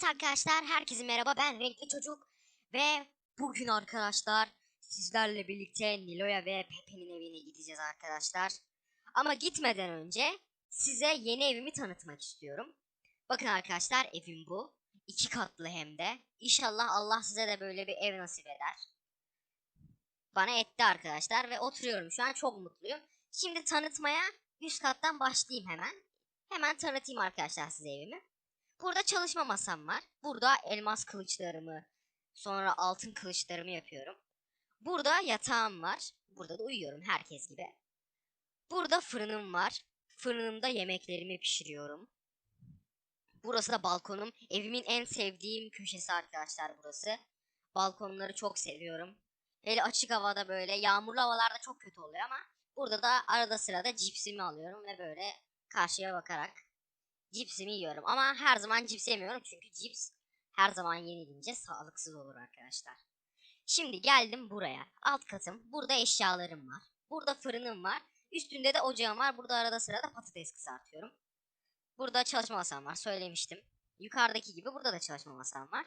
Evet arkadaşlar herkese merhaba ben Renkli Çocuk ve bugün arkadaşlar sizlerle birlikte Nilo'ya ve Pepe'nin evine gideceğiz arkadaşlar. Ama gitmeden önce size yeni evimi tanıtmak istiyorum. Bakın arkadaşlar evim bu. İki katlı hem de. İnşallah Allah size de böyle bir ev nasip eder. Bana etti arkadaşlar ve oturuyorum şu an çok mutluyum. Şimdi tanıtmaya üst kattan başlayayım hemen. Hemen tanıtayım arkadaşlar size evimi. Burada çalışma masam var. Burada elmas kılıçlarımı, sonra altın kılıçlarımı yapıyorum. Burada yatağım var. Burada da uyuyorum herkes gibi. Burada fırınım var. Fırınımda yemeklerimi pişiriyorum. Burası da balkonum. Evimin en sevdiğim köşesi arkadaşlar burası. Balkonları çok seviyorum. Hele açık havada böyle yağmurlu havalarda çok kötü oluyor ama burada da arada sırada cipsimi alıyorum ve böyle karşıya bakarak cipsimi yiyorum. Ama her zaman cips yemiyorum çünkü cips her zaman yenilince sağlıksız olur arkadaşlar. Şimdi geldim buraya. Alt katım. Burada eşyalarım var. Burada fırınım var. Üstünde de ocağım var. Burada arada sırada patates kızartıyorum. Burada çalışma masam var. Söylemiştim. Yukarıdaki gibi burada da çalışma masam var.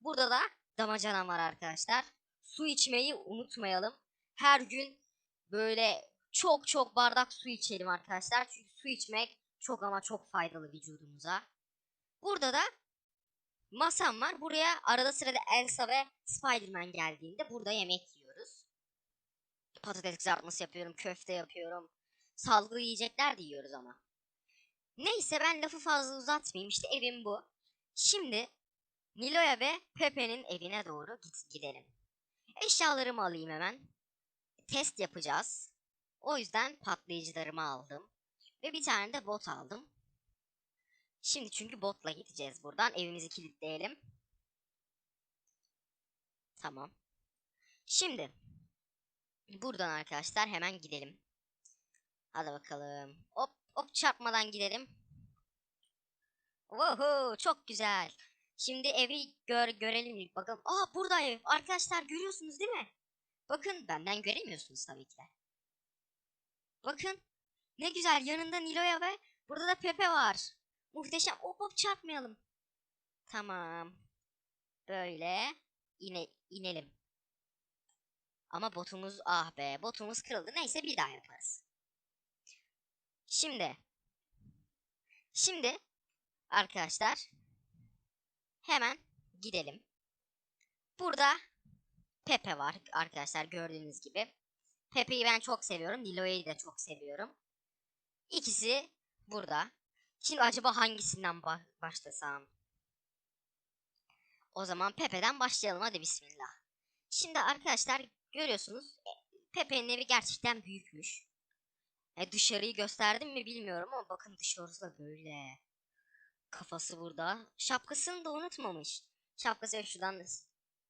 Burada da damacanam var arkadaşlar. Su içmeyi unutmayalım. Her gün böyle çok çok bardak su içelim arkadaşlar. Çünkü su içmek çok ama çok faydalı vücudumuza. Burada da masam var. Buraya arada sırada Elsa ve Spiderman geldiğinde burada yemek yiyoruz. Patates kızartması yapıyorum, köfte yapıyorum. Sağlıklı yiyecekler de yiyoruz ama. Neyse ben lafı fazla uzatmayayım. İşte evim bu. Şimdi Nilo'ya ve Pepe'nin evine doğru git gidelim. Eşyalarımı alayım hemen. Test yapacağız. O yüzden patlayıcılarımı aldım. Ve bir tane de bot aldım. Şimdi çünkü botla gideceğiz buradan. Evimizi kilitleyelim. Tamam. Şimdi buradan arkadaşlar hemen gidelim. Hadi bakalım. Hop hop çarpmadan gidelim. Woohoo çok güzel. Şimdi evi gör görelim bakalım. Aa burada ev. Arkadaşlar görüyorsunuz değil mi? Bakın benden göremiyorsunuz tabii ki de. Bakın ne güzel yanında Nilo'ya ve burada da Pepe var. Muhteşem. Hop hop çarpmayalım. Tamam. Böyle ine inelim. Ama botumuz ah be botumuz kırıldı. Neyse bir daha yaparız. Şimdi. Şimdi arkadaşlar hemen gidelim. Burada Pepe var arkadaşlar gördüğünüz gibi. Pepe'yi ben çok seviyorum. Nilo'yu da çok seviyorum. İkisi burada. Şimdi acaba hangisinden ba- başlasam? O zaman Pepe'den başlayalım. Hadi bismillah. Şimdi arkadaşlar görüyorsunuz e, Pepe'nin evi gerçekten büyükmüş. E, dışarıyı gösterdim mi bilmiyorum ama bakın dışarısı da böyle. Kafası burada. Şapkasını da unutmamış. Şapkası şuradan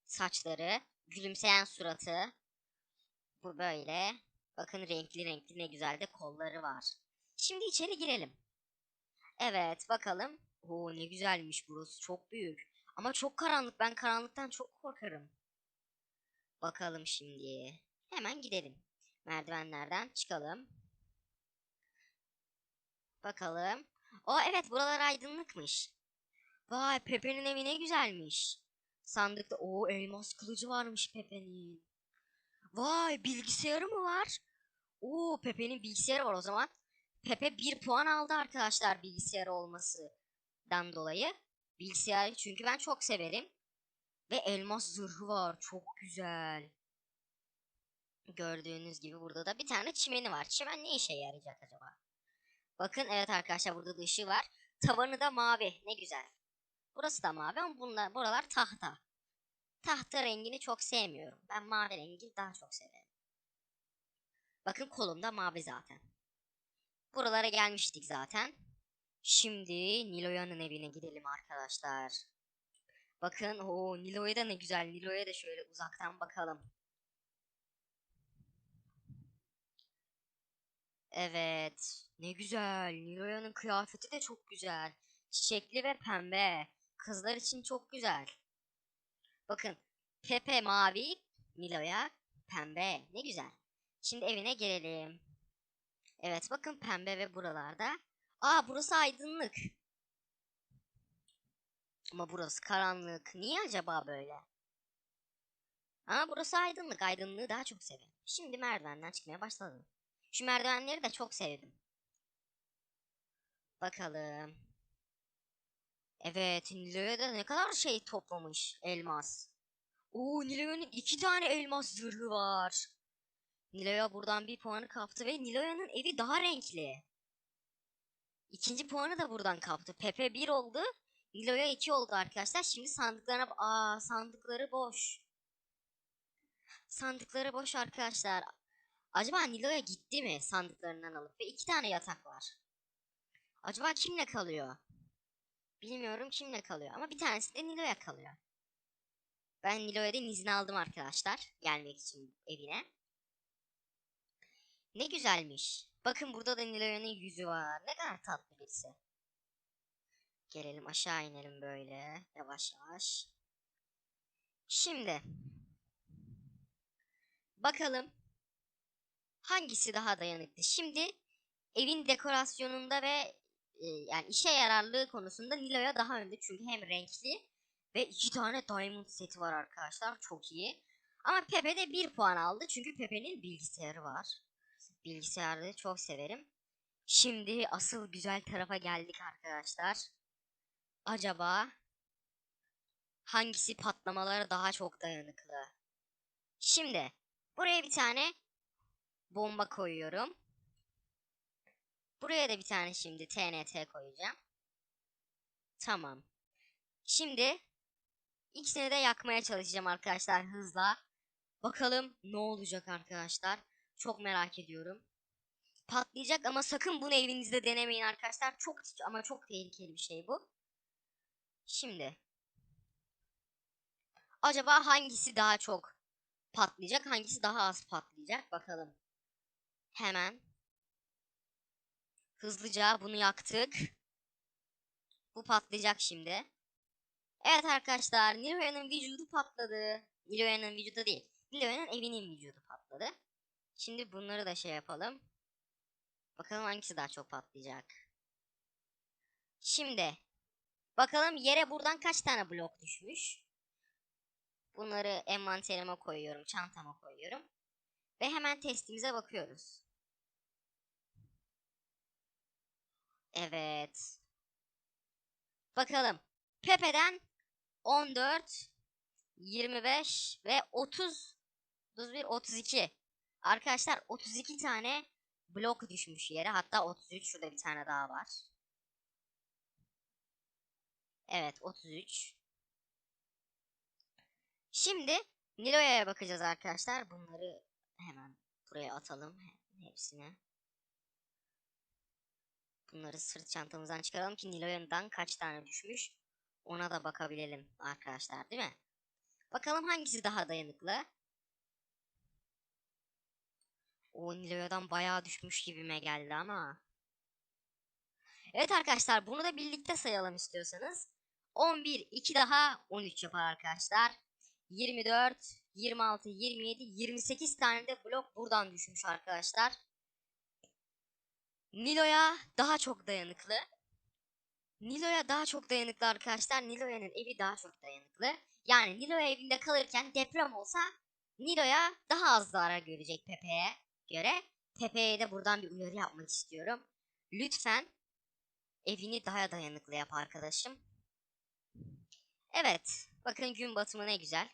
saçları. Gülümseyen suratı. Bu böyle. Bakın renkli renkli ne güzel de kolları var. Şimdi içeri girelim. Evet bakalım. Oo ne güzelmiş burası çok büyük. Ama çok karanlık ben karanlıktan çok korkarım. Bakalım şimdi. Hemen gidelim. Merdivenlerden çıkalım. Bakalım. O evet buralar aydınlıkmış. Vay Pepe'nin evi ne güzelmiş. Sandıkta o elmas kılıcı varmış Pepe'nin. Vay bilgisayarı mı var? Oo Pepe'nin bilgisayarı var o zaman. Pepe bir puan aldı arkadaşlar bilgisayarı olmasından dolayı. Bilgisayarı çünkü ben çok severim. Ve elmas zırhı var. Çok güzel. Gördüğünüz gibi burada da bir tane çimeni var. Çimen ne işe yarayacak acaba? Bakın evet arkadaşlar burada da ışığı var. Tavanı da mavi. Ne güzel. Burası da mavi ama bunlar, buralar tahta. Tahta rengini çok sevmiyorum. Ben mavi rengi daha çok severim. Bakın kolumda mavi zaten. Buralara gelmiştik zaten. Şimdi Niloya'nın evine gidelim arkadaşlar. Bakın o Niloya da ne güzel. Niloya da şöyle uzaktan bakalım. Evet. Ne güzel. Niloya'nın kıyafeti de çok güzel. Çiçekli ve pembe. Kızlar için çok güzel. Bakın. Pepe mavi. Niloya pembe. Ne güzel. Şimdi evine gelelim. Evet bakın pembe ve buralarda. Aa burası aydınlık. Ama burası karanlık. Niye acaba böyle? Ama burası aydınlık. Aydınlığı daha çok seviyorum. Şimdi merdivenden çıkmaya başladım. Şu merdivenleri de çok sevdim. Bakalım. Evet, Nilo'ya ne kadar şey toplamış elmas. Oo, Nilo'nun iki tane elmas zırhı var. Nilo'ya buradan bir puanı kaptı ve Nilo'ya'nın evi daha renkli. İkinci puanı da buradan kaptı. Pepe 1 oldu. Nilo'ya 2 oldu arkadaşlar. Şimdi sandıklarına... Aa sandıkları boş. Sandıkları boş arkadaşlar. Acaba Nilo'ya gitti mi sandıklarından alıp? Ve iki tane yatak var. Acaba kimle kalıyor? Bilmiyorum kimle kalıyor. Ama bir tanesi de Nilo'ya kalıyor. Ben Nilo'ya'dan izin aldım arkadaşlar. Gelmek için evine. Ne güzelmiş. Bakın burada da Nilo'yanın yüzü var. Ne kadar tatlı birisi. Gelelim aşağı inelim böyle. Yavaş yavaş. Şimdi. Bakalım. Hangisi daha dayanıklı? Şimdi evin dekorasyonunda ve e, yani işe yararlığı konusunda Nilo'ya daha önde. Çünkü hem renkli ve iki tane diamond seti var arkadaşlar. Çok iyi. Ama Pepe de bir puan aldı. Çünkü Pepe'nin bilgisayarı var. Bilgisayarı çok severim. Şimdi asıl güzel tarafa geldik arkadaşlar. Acaba hangisi patlamalara daha çok dayanıklı? Şimdi buraya bir tane bomba koyuyorum. Buraya da bir tane şimdi TNT koyacağım. Tamam. Şimdi ikisini de yakmaya çalışacağım arkadaşlar hızla. Bakalım ne olacak arkadaşlar. Çok merak ediyorum. Patlayacak ama sakın bunu evinizde denemeyin arkadaşlar. Çok ama çok tehlikeli bir şey bu. Şimdi. Acaba hangisi daha çok patlayacak? Hangisi daha az patlayacak? Bakalım. Hemen. Hızlıca bunu yaktık. Bu patlayacak şimdi. Evet arkadaşlar. Niloya'nın vücudu patladı. Niloya'nın vücudu değil. Niloya'nın evinin vücudu patladı. Şimdi bunları da şey yapalım. Bakalım hangisi daha çok patlayacak. Şimdi. Bakalım yere buradan kaç tane blok düşmüş. Bunları envanterime koyuyorum. Çantama koyuyorum. Ve hemen testimize bakıyoruz. Evet. Bakalım. Pepe'den 14, 25 ve 30, 31, 32. Arkadaşlar 32 tane blok düşmüş yere. Hatta 33 şurada bir tane daha var. Evet 33. Şimdi Niloya'ya bakacağız arkadaşlar. Bunları hemen buraya atalım. Hepsine. Bunları sırt çantamızdan çıkaralım ki Niloya'dan kaç tane düşmüş. Ona da bakabilelim arkadaşlar değil mi? Bakalım hangisi daha dayanıklı. O Niloya'dan bayağı düşmüş gibime geldi ama. Evet arkadaşlar bunu da birlikte sayalım istiyorsanız. 11, 2 daha 13 yapar arkadaşlar. 24, 26, 27, 28 tane de blok buradan düşmüş arkadaşlar. Nilo'ya daha çok dayanıklı. Nilo'ya daha çok dayanıklı arkadaşlar. Nilo'yanın evi daha çok dayanıklı. Yani Nilo'ya evinde kalırken deprem olsa Nilo'ya daha az zarar görecek Pepe'ye göre. Pepe'ye de buradan bir uyarı yapmak istiyorum. Lütfen evini daha dayanıklı yap arkadaşım. Evet. Bakın gün batımı ne güzel.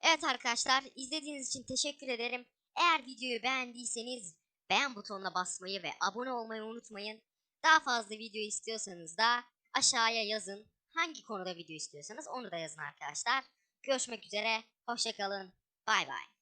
Evet arkadaşlar izlediğiniz için teşekkür ederim. Eğer videoyu beğendiyseniz beğen butonuna basmayı ve abone olmayı unutmayın. Daha fazla video istiyorsanız da aşağıya yazın. Hangi konuda video istiyorsanız onu da yazın arkadaşlar. Görüşmek üzere. Hoşçakalın. Bay bay.